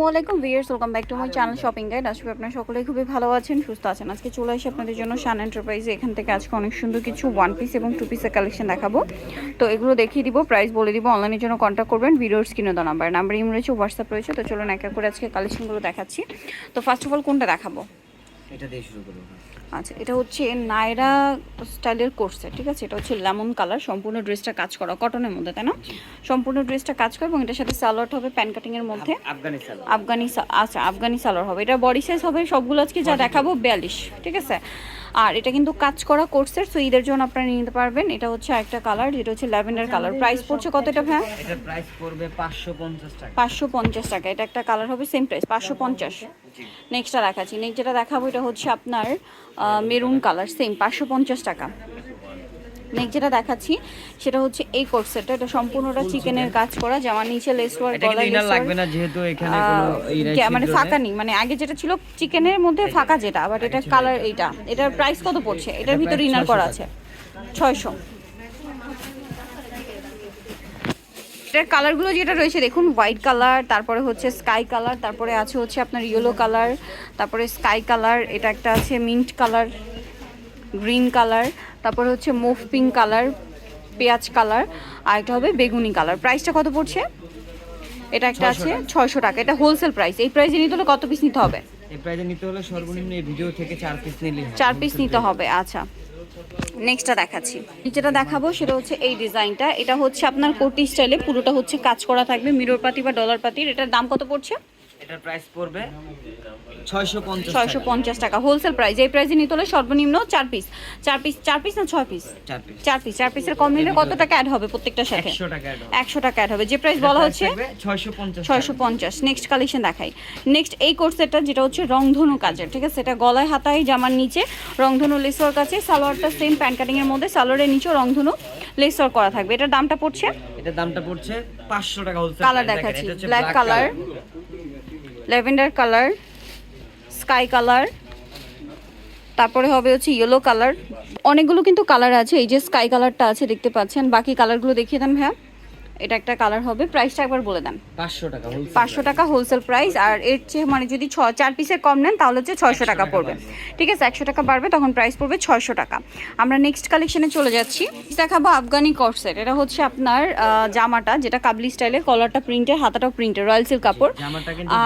আসসালামু আলাইকুম viewers welcome back to my channel shopping guide. আসবে আপনারা সকলেই খুবই ভালো আছেন সুস্থ আছেন। আজকে চলে আসি আপনাদের জন্য শান এন্টারপ্রাইজে এখান থেকে আজকে অনেক সুন্দর কিছু ওয়ান পিস এবং টু পিসের কালেকশন দেখাবো। তো এগুলো দেখিয়ে দিব প্রাইস বলে দিব অনলাইনের জন্য কন্ট্যাক্ট করবেন। ভিডিওর স্ক্রিনে দেওয়া নাম্বার নাম্বার ইম রয়েছে হোয়াটসঅ্যাপ রয়েছে তো চলুন এক এক করে আজকে কালেকশনগুলো দেখাচ্ছি। তো ফার্স্ট অফ অল কোনটা দেখাবো? এটা দিয়ে শুরু করব। আচ্ছা এটা হচ্ছে নায়রা স্টাইলের কোর্সে ঠিক আছে? এটা হচ্ছে লেমন কালার সম্পূর্ণ ড্রেসটা কাজ করা কটনের মধ্যে তাই না? সম্পূর্ণ ড্রেসটা কাজ করে এবং এটার সাথে সালোয়ার হবে প্যান কাটিং এর মধ্যে আফগানি আচ্ছা আফগানি সালোয়ার হবে। এটা বডি সাইজ হবে সবগুলো আজকে যা দেখাবো বিয়াল্লিশ ঠিক আছে? আর এটা কিন্তু কাজ করা কোর্সের সো ঈদের জন্য আপনারা নিতে পারবেন। এটা হচ্ছে একটা কালার যেটা হচ্ছে ল্যাভেন্ডার কালার প্রাইস পড়ছে কত এটা ভাই এটা প্রাইস পড়বে পাঁচশো পঞ্চাশ টাকা। পাঁচশো পঞ্চাশ টাকা। এটা একটা কালার হবে সেম প্রাইস পাঁচশো পঞ্চাশ। নেক্সটটা দেখাচ্ছি। নেক্সট যেটা দেখাবো এটা হচ্ছে আপনার মেরুন কালার সেম পাঁচশো পঞ্চাশ টাকা। নেক্সট যেটা দেখাচ্ছি সেটা হচ্ছে এই কোর্সেটটা এটা সম্পূর্ণটা চিকেনের কাজ করা জামার নিচে লেস ওয়ার্ক এটা ইনার লেস লাগবে না যেহেতু এখানে কোনো মানে ফাঁকা নেই। মানে আগে যেটা ছিল চিকেনের মধ্যে ফাঁকা যেটা বাট এটা কালার এইটা। এটার প্রাইস কত পড়ছে? এটার এটা ভিতরে ইনার করা। আছে। ছয়শো। এটার কালারগুলো যেটা রয়েছে দেখুন হোয়াইট কালার তারপরে হচ্ছে স্কাই কালার তারপরে আছে হচ্ছে আপনার ইয়েলো কালার তারপরে স্কাই কালার এটা একটা আছে মিন্ট কালার গ্রিন কালার তারপরে হচ্ছে মুভ পিঙ্ক কালার পেঁয়াজ কালার আর একটা হবে বেগুনি কালার। প্রাইসটা কত পড়ছে? এটা একটা আছে। ছয়শো টাকা। এটা হোলসেল প্রাইস এই প্রাইসে নিতে হলে কত পিস নিতে হবে? এই প্রাইসে নিতে হলে সর্বনিম্ন এই ভিডিও থেকে চার পিস নিলে চার পিস নিতে হবে আচ্ছা। নেক্সটটা দেখাচ্ছি। যেটা দেখাবো সেটা হচ্ছে এই ডিজাইনটা এটা হচ্ছে আপনার কোটি স্টাইলে পুরোটা হচ্ছে কাজ করা থাকবে মিরর পাতি বা ডলার পাতির। এটার দাম কত পড়ছে? এটার প্রাইস পড়বে ছয়শো পঞ্চাশ ছয়শো পঞ্চাশ টাকা। হোলসেল প্রাইস এই প্রাইসে নিতে হলে সর্বনিম্ন চার পিস চার পিস চার পিস না ছয় পিস চার পিস চার পিস চার পিসের কম নিলে কত টাকা অ্যাড হবে প্রত্যেকটার সাথে? একশো টাকা add হবে। একশো টাকা অ্যাড হবে। যে প্রাইস বলা হচ্ছে ছয়শো পঞ্চাশ ছয়শো পঞ্চাশ। নেক্সট কালেকশন দেখাই। নেক্সট এই কোর্সেরটা যেটা হচ্ছে রংধনু কাজের ঠিক আছে? এটা গলায় হাতায় জামার নিচে রংধনু লেসওয়ার্ক আছে সালোয়ারটা সেম প্যান্ট কাটিং এর মধ্যে সালোয়ারের নিচেও রংধনু লেসওয়ার্ক করা থাকবে। এটার দামটা পড়ছে? এটার দামটা পড়ছে পাঁচশো টাকা হোলসেল কালার দেখাচ্ছি। Black colour lavender colour, sky colour, তারপরে হবে হচ্ছে ইয়েলো কালার। অনেকগুলো কিন্তু কালার আছে, এই যে স্কাই কালারটা আছে দেখতে পাচ্ছেন। বাকি কালারগুলো দেখিয়ে দেন ভাইয়া। এটা একটা কালার হবে। প্রাইসটা একবার বলে দেন। পাঁচশো টাকা পাঁচশো টাকা হোলসেল প্রাইস আর এর চেয়ে মানে যদি ছ চার পিসের কম নেন তাহলে হচ্ছে ছয়শো টাকা পড়বে। ঠিক আছে একশো টাকা বাড়বে তখন প্রাইস পড়বে ছয়শো টাকা। আমরা নেক্সট কালেকশনে চলে যাচ্ছি। দেখাবো আফগানি কর্সেট এটা হচ্ছে আপনার জামাটা যেটা কাবলি স্টাইলের কলারটা প্রিন্টের হাতাটাও প্রিন্টের রয়্যাল সিল্ক কাপড়।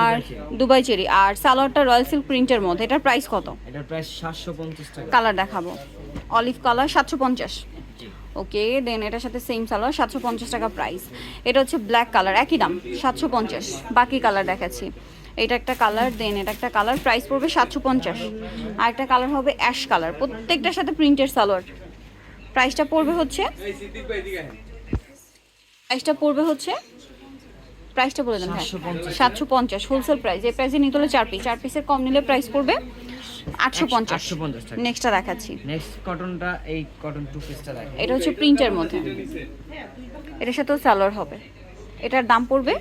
আর দুবাই চেরি। আর সালোয়ারটা রয়্যাল সিল্ক প্রিন্টের মধ্যে। এটার প্রাইস কত? এটার প্রাইস সাতশো পঞ্চাশ টাকা। কালার দেখাবো। অলিভ কালার সাতশো পঞ্চাশ। ওকে দেন এটার সাথে সেম সালোয়ার সাতশো পঞ্চাশ টাকা প্রাইস এটা হচ্ছে ব্ল্যাক কালার একই দাম সাতশো পঞ্চাশ। বাকি কালার দেখাচ্ছি। এটা একটা কালার দেন এটা একটা কালার প্রাইস পড়বে সাতশো পঞ্চাশ। আর একটা কালার হবে অ্যাশ কালার প্রত্যেকটার সাথে প্রিন্টের সালোয়ার প্রাইসটা পড়বে হচ্ছে প্রাইসটা পড়বে হচ্ছে প্রাইসটা বলে দেন 750 সাতশো পঞ্চাশ। হোলসেল প্রাইস এই প্রাইসে নিতে হলে চার পিস চার পিসের কম নিলে প্রাইস পড়বে আটশো পঞ্চাশ। নেক্সটটা দেখাচ্ছি। নেক্সট কটনটা এই কটন টু পিসটা দেখো এটা হচ্ছে প্রিন্টের মধ্যে। এটার সাথেও সালোয়ার হবে। এটার দাম পড়বে?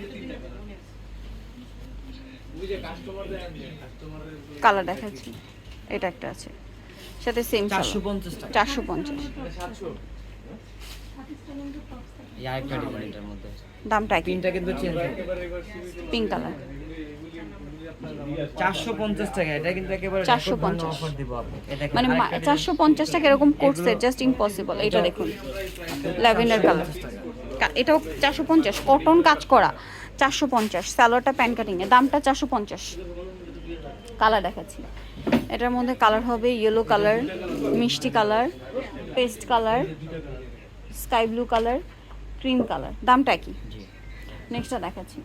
কালার দেখাচ্ছি। এটা একটা আছে। সাথে সেম চারশো পঞ্চাশ চারশো পঞ্চাশ। দামটা কিন্তু পিঙ্ক কালার চারশো পঞ্চাশ টাকা এটা কিন্তু একেবারে 450 অফার দিব আপনি। এটা মানে চারশো পঞ্চাশ টাকা এরকম করছে জাস্ট ইম্পসিবল এটা দেখুন। ল্যাভেন্ডার কালার এটাও চারশো পঞ্চাশ কটন কাজ করা চারশো পঞ্চাশ। স্যালোয়ারটা প্যান কাটিংয়ে দামটা চারশো পঞ্চাশ। কালার দেখাচ্ছি। এটার মধ্যে কালার হবে ইয়েলো কালার মিষ্টি colour paste colour sky blue colour cream colour দামটা কি নেক্সটটা দেখাচ্ছি।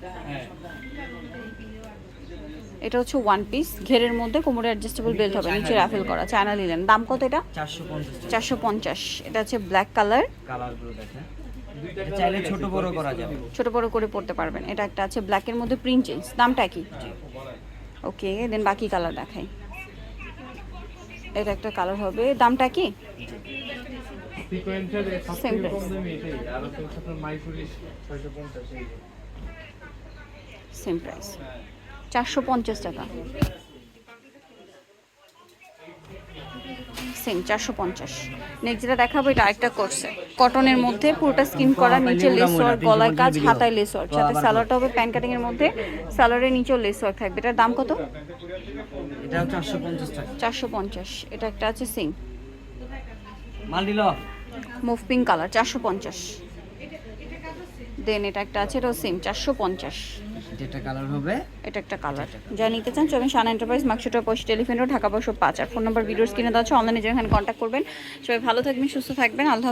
এটা হচ্ছে ওয়ান পিস ঘেরের মধ্যে কোমরে অ্যাডজাস্টেবল বেল্ট হবে নিচে রাফেল করা চায়না নিলেন দাম কত এটা? চারশো পঞ্চাশ। এটা হচ্ছে ব্ল্যাক কালার কালারগুলো দেখেন। ছোট বড় করা যাবে। ছোট বড় করে পড়তে পারবেন। এটা একটা আছে ব্ল্যাকের মধ্যে প্রিন্ট চেঞ্জ দামটা কি? ওকে দেন বাকি কালার দেখাই। এটা একটা কালার হবে। দামটা কি। সেম প্রাইস চারশো পঞ্চাশ টাকা। সেম চারশো পঞ্চাশ। নেক্সট যেটা দেখাবো এটা আরেকটা করছে কটনের মধ্যে পুরোটা স্কিন করা নিচে লেস ওয়ার্ক গলায় কাজ হাতায় লেস ওয়ার্ক সাথে স্যালোয়ারটা হবে প্যান কাটিং এর মধ্যে স্যালোয়ারের নিচেও লেস ওয়ার্ক থাকবে। এটার দাম কত? চারশো পঞ্চাশ এটা একটা আছে সিং মাল নিল মুভ পিঙ্ক কালার চারশো পঞ্চাশ। দেন এটা একটা আছে এটাও সেম চারশো পঞ্চাশ। যেটা কালার হবে? এটা একটা কালার যা নিতে চান চলবেন শান এন্টারপ্রাইজ মার্কশোটা পোস্ট টেলিফোন ঢাকা বসো পাঁচ। আর ফোন নাম্বার ভিডিওস কিনে দেওয়া আছে অনলাইনে যেখানে কন্ট্যাক্ট করবেন। সবাই ভালো থাকবেন সুস্থ থাকবেন আল্লাহ